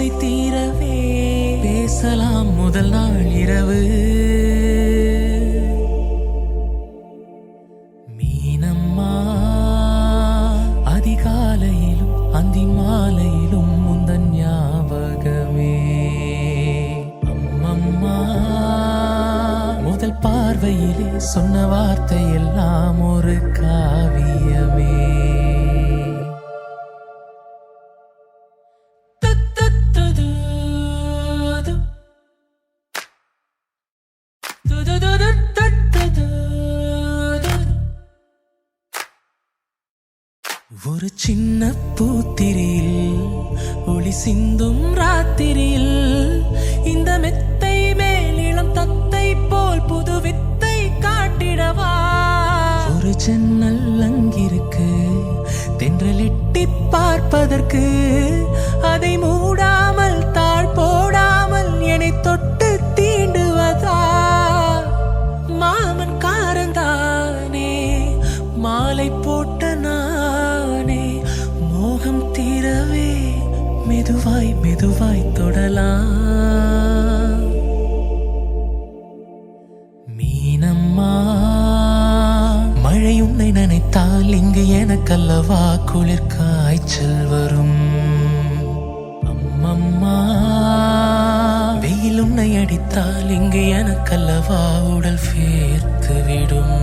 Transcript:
ஆசை தீரவே. பேசலாம் முதல் நாள் இரவு. மீனம்மா அதிகாலையிலும் அந்தி மாலையிலும் முந்தன் ஞாபகமே. அம்மம்மா முதல் பார்வையிலே சொன்ன வார்த்தை எல்லாம் ஒரு காவியமே. ஒரு சின்ன பூத்திரியில் ஒளி சிந்தும் ராத்திரியில் இந்த மெத்தை மேலிளம் தத்தை போல் புது வித்தை காட்டிடவா? ஒரு சென்னல் அங்கிருக்கு தென்றலிட்டி பார்ப்பதற்கு அதை மெதுவாய் மெதுவாய் தொடலாம். மீனம்மா மழை உன்னை நினைத்தால் இங்கு எனக்கல்லவா? குளிர் காய்ச்சல் வரும். அம்மம்மா வெயில் உன்னை அடித்தால் இங்கு எனக்கல்லவா? உடல் சேர்த்து விடும்